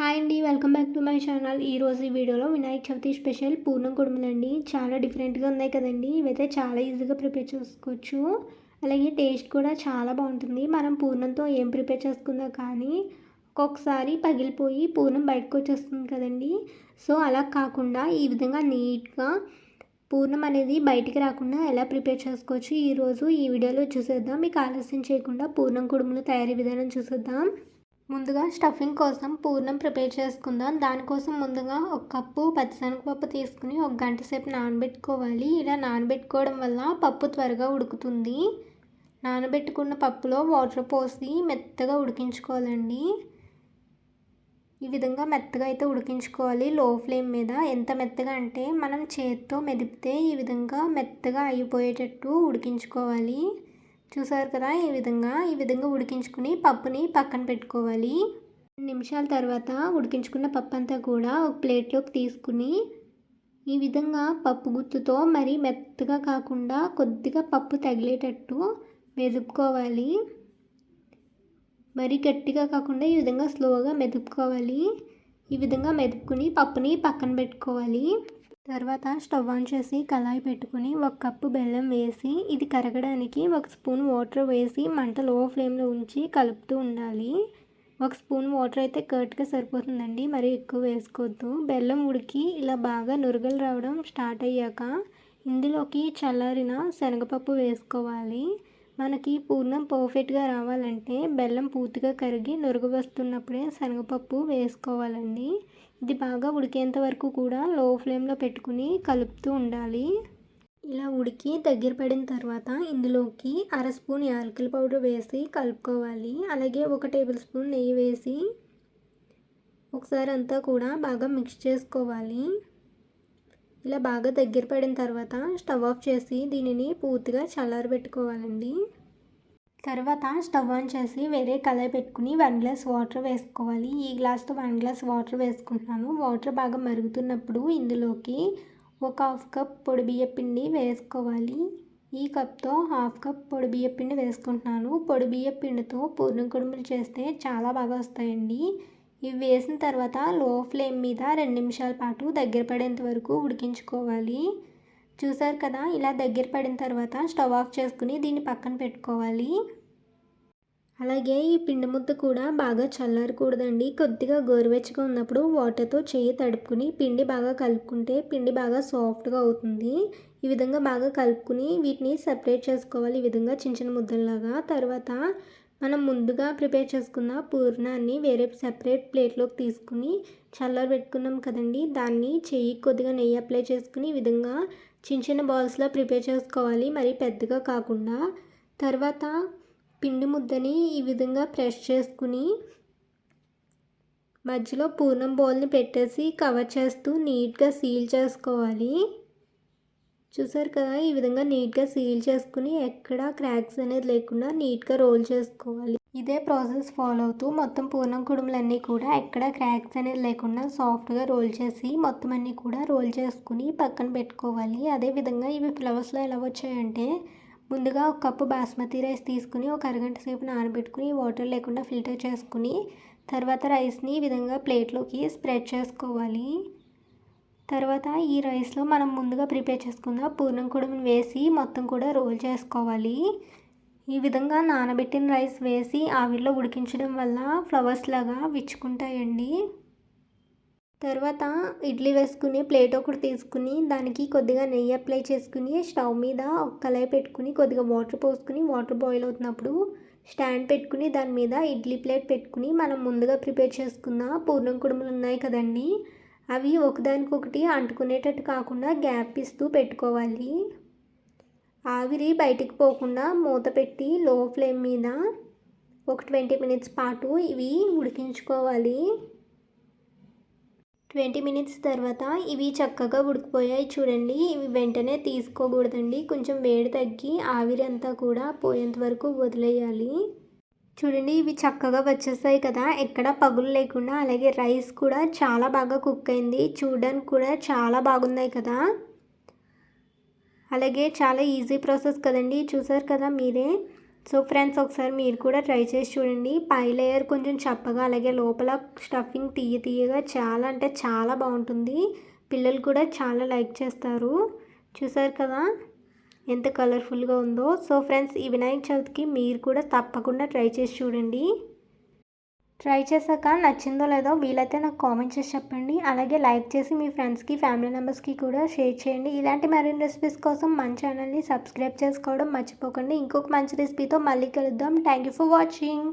Hi అండి welcome back to my channel. ఈరోజు ఈ వీడియోలో వినాయక చవితి స్పెషల్ పూర్ణం కుడుములండి. చాలా డిఫరెంట్గా ఉన్నాయి కదండి. ఇవైతే చాలా ఈజీగా ప్రిపేర్ చేసుకోవచ్చు. అలాగే టేస్ట్ కూడా చాలా బాగుంటుంది. మనం పూర్ణంతో ఏం ప్రిపేర్ చేసుకున్నా కానీ ఒక్కొక్కసారి పగిలిపోయి పూర్ణం బయటకు వచ్చేస్తుంది కదండి. సో అలా కాకుండా ఈ విధంగా నీట్గా పూర్ణం అనేది బయటికి రాకుండా ఎలా ప్రిపేర్ చేసుకోవచ్చు ఈరోజు ఈ వీడియోలో చూసేద్దాం. మీకు ఆలస్యం చేయకుండా పూర్ణం కుడుములు తయారీ విధానం చూసేద్దాం. ముందుగా స్టఫింగ్ కోసం పూర్ణం ప్రిపేర్ చేసుకుందాం. దానికోసం ముందుగా ఒక కప్పు పచ్చిశనగపప్పు తీసుకుని ఒక గంట సేపు నానబెట్టుకోవాలి. ఇలా నానబెట్టుకోవడం వల్ల పప్పు త్వరగా ఉడుకుతుంది. నానబెట్టుకున్న పప్పులో వాటర్ పోసి మెత్తగా ఉడికించుకోవాలండి. ఈ విధంగా మెత్తగా అయితే ఉడికించుకోవాలి. లో ఫ్లేమ్ మీద ఎంత మెత్తగా అంటే మనం చేత్తో మెదిపితే ఈ విధంగా మెత్తగా అయిపోయేటట్టు ఉడికించుకోవాలి. చూసారు కదా ఈ విధంగా ఈ విధంగా ఉడికించుకుని పప్పుని పక్కన పెట్టుకోవాలి. నిమిషాల తర్వాత ఉడికించుకున్న పప్పు అంతా కూడా ఒక ప్లేట్లోకి తీసుకుని ఈ విధంగా పప్పు గుత్తుతో మరి మెత్తగా కాకుండా కొద్దిగా పప్పు తగిలేటట్టు మెదుపుకోవాలి. మరి గట్టిగా కాకుండా ఈ విధంగా స్లోగా మెదుపుకోవాలి. ఈ విధంగా మెదుపుకుని పప్పుని పక్కన పెట్టుకోవాలి. తర్వాత స్టవ్ ఆన్ చేసి కళాయి పెట్టుకుని ఒక కప్పు బెల్లం వేసి ఇది కరగడానికి ఒక స్పూన్ వాటర్ వేసి మంట లో ఫ్లేమ్లో ఉంచి కలుపుతూ ఉండాలి. ఒక స్పూన్ వాటర్ అయితే కర్ట్గా సరిపోతుందండి మరి ఎక్కువ వేసుకోవద్దు. బెల్లం ఉడికి ఇలా బాగా నురగలు రావడం స్టార్ట్ అయ్యాక ఇందులోకి చల్లారిన శనగపప్పు వేసుకోవాలి. మనకి పూర్ణం పర్ఫెక్ట్గా రావాలంటే బెల్లం పూర్తిగా కరిగి నురుగు వస్తున్నప్పుడే శనగపప్పు వేసుకోవాలండి. ఇది బాగా ఉడికేంత వరకు కూడా లో ఫ్లేమ్లో పెట్టుకుని కలుపుతూ ఉండాలి. ఇలా ఉడికి దగ్గర పడిన తర్వాత ఇందులోకి అర స్పూన్ యాలకుల పౌడర్ వేసి కలుపుకోవాలి. అలాగే ఒక టేబుల్ స్పూన్ నెయ్యి వేసి ఒకసారి అంతా కూడా బాగా మిక్స్ చేసుకోవాలి. ఇలా బాగా దగ్గర పడిన తర్వాత స్టవ్ ఆఫ్ చేసి దీనిని పూర్తిగా చల్లారబెట్టుకోవాలండి. తర్వాత స్టవ్ ఆన్ చేసి వేరే కలర్ పెట్టుకుని వన్ గ్లాస్ వాటర్ వేసుకోవాలి. ఈ గ్లాస్తో వన్ గ్లాస్ వాటర్ వేసుకుంటున్నాను. వాటర్ బాగా మరుగుతున్నప్పుడు ఇందులోకి ఒక హాఫ్ కప్ పొడి బియ్య పిండి వేసుకోవాలి. ఈ కప్తో హాఫ్ కప్ పొడి బియ్య పిండి వేసుకుంటున్నాను. పొడి బియ్య పిండితో పూర్ణం కుడుములు చేస్తే చాలా బాగా వస్తాయండి. ఇవి వేసిన తర్వాత లో ఫ్లేమ్ మీద రెండు నిమిషాల పాటు దగ్గర పడేంత వరకు ఉడికించుకోవాలి. చూసారు కదా ఇలా దగ్గర పడిన తర్వాత స్టవ్ ఆఫ్ చేసుకుని దీన్ని పక్కన పెట్టుకోవాలి. అలాగే ఈ పిండి ముద్ద కూడా బాగా చల్లారకూడదండి. కొద్దిగా గోరువెచ్చగా ఉన్నప్పుడు వాటర్తో చేయి తడుపుకుని పిండి బాగా కలుపుకుంటే పిండి బాగా సాఫ్ట్గా అవుతుంది. ఈ విధంగా బాగా కలుపుకుని వీటిని సపరేట్ చేసుకోవాలి ఈ విధంగా చిన్న చిన్న ముద్దల్లాగా. తర్వాత మనం ముందుగా ప్రిపేర్ చేసుకున్న పూర్ణాన్ని వేరే సెపరేట్ ప్లేట్లోకి తీసుకుని చల్లార పెట్టుకున్నాం కదండి. దాన్ని చెయ్యి కొద్దిగా నెయ్యి అప్లై చేసుకుని ఈ విధంగా చిన్న చిన్న బాల్స్లో ప్రిపేర్ చేసుకోవాలి. మరి పెద్దగా కాకుండా తర్వాత పిండి ముద్దని ఈ విధంగా ప్రెస్ చేసుకుని మధ్యలో పూర్ణం బౌల్ని పెట్టేసి కవర్ చేస్తూ నీట్గా సీల్ చేసుకోవాలి. చూసారు కదా ఈ విధంగా నీట్గా సీల్ చేసుకుని ఎక్కడ క్రాక్స్ అనేది లేకుండా నీట్గా రోల్ చేసుకోవాలి. ఇదే ప్రాసెస్ ఫాలో అవుతూ మొత్తం పూర్ణం కుడుములన్నీ కూడా ఎక్కడ క్రాక్స్ అనేది లేకుండా సాఫ్ట్గా రోల్ చేసి మొత్తం అన్నీ కూడా రోల్ చేసుకుని పక్కన పెట్టుకోవాలి. అదేవిధంగా ఇవి ఫ్లవర్స్లో ఎలా వచ్చాయంటే ముందుగా ఒక కప్పు బాస్మతి రైస్ తీసుకుని ఒక అరగంట సేపు నానబెట్టుకుని వాటర్ లేకుండా ఫిల్టర్ చేసుకుని తర్వాత రైస్ని ఈ విధంగా ప్లేట్లోకి స్ప్రెడ్ చేసుకోవాలి. తర్వాత ఈ రైస్లో మనం ముందుగా ప్రిపేర్ చేసుకున్న పూర్ణం కూడా వేసి మొత్తం కూడా రోల్ చేసుకోవాలి. ఈ విధంగా నానబెట్టిన రైస్ వేసి ఆవిరిలో ఉడికించడం వల్ల ఫ్లవర్స్ లాగా విచ్చుకుంటాయండి. తర్వాత ఇడ్లీ వేసుకుని ప్లేట్ ఒకటి తీసుకుని దానికి కొద్దిగా నెయ్యి అప్లై చేసుకుని స్టవ్ మీద ఒక కళాయి పెట్టుకుని కొద్దిగా వాటర్ పోసుకుని వాటర్ బాయిల్ అవుతున్నప్పుడు స్టాండ్ పెట్టుకుని దాని మీద ఇడ్లీ ప్లేట్ పెట్టుకుని మనం ముందుగా ప్రిపేర్ చేసుకున్న పూర్ణం కుడుములు ఉన్నాయి కదండీ. అవి ఒకదానికొకటి అంటుకునేటట్టు కాకుండా గ్యాప్ ఇస్తూ పెట్టుకోవాలి. ఆవిరి బయటికి పోకుండా మూత పెట్టి లో ఫ్లేమ్ మీద ఒక ట్వంటీ మినిట్స్ పాటు ఇవి ఉడికించుకోవాలి. ట్వంటీ మినిట్స్ తర్వాత ఇవి చక్కగా ఉడికిపోయాయి చూడండి. ఇవి వెంటనే తీసుకోకూడదండి. కొంచెం వేడి తగ్గి ఆవిరి అంతా కూడా పోయేంత వరకు వదిలేయాలి. చూడండి ఇవి చక్కగా వచ్చేసాయి కదా. ఎక్కడ పగులు లేకుండా అలాగే రైస్ కూడా చాలా బాగా కుక్ అయింది. చూడడానికి కూడా చాలా బాగున్నాయి కదా. అలాగే చాలా ఈజీ ప్రాసెస్ కదండి. చూసారు కదా మీరే. సో ఫ్రెండ్స్ ఒకసారి మీరు కూడా ట్రై చేసి చూడండి. పై లేయర్ కొంచెం చప్పగా అలాగే లోపల స్టఫింగ్ తీయ తీయగా చాలా అంటే చాలా బాగుంటుంది. పిల్లలు కూడా చాలా లైక్ చేస్తారు. చూసారు కదా? ఎంత కలర్ఫుల్గా ఉందో. సో ఫ్రెండ్స్ ఈ వినాయక చవితికి మీరు కూడా తప్పకుండా ట్రై చేసి చూడండి. ట్రై చేశాక నచ్చిందో లేదో వీలైతే నాకు కామెంట్ చేసి చెప్పండి. అలాగే లైక్ చేసి మీ ఫ్రెండ్స్కి ఫ్యామిలీ మెంబర్స్కి కూడా షేర్ చేయండి. ఇలాంటి మరిన్ని రెసిపీస్ కోసం మన ఛానల్ని సబ్స్క్రైబ్ చేసుకోవడం మర్చిపోకండి. ఇంకొక మంచి రెసిపీతో మళ్ళీ కలుద్దాం. Thank you for watching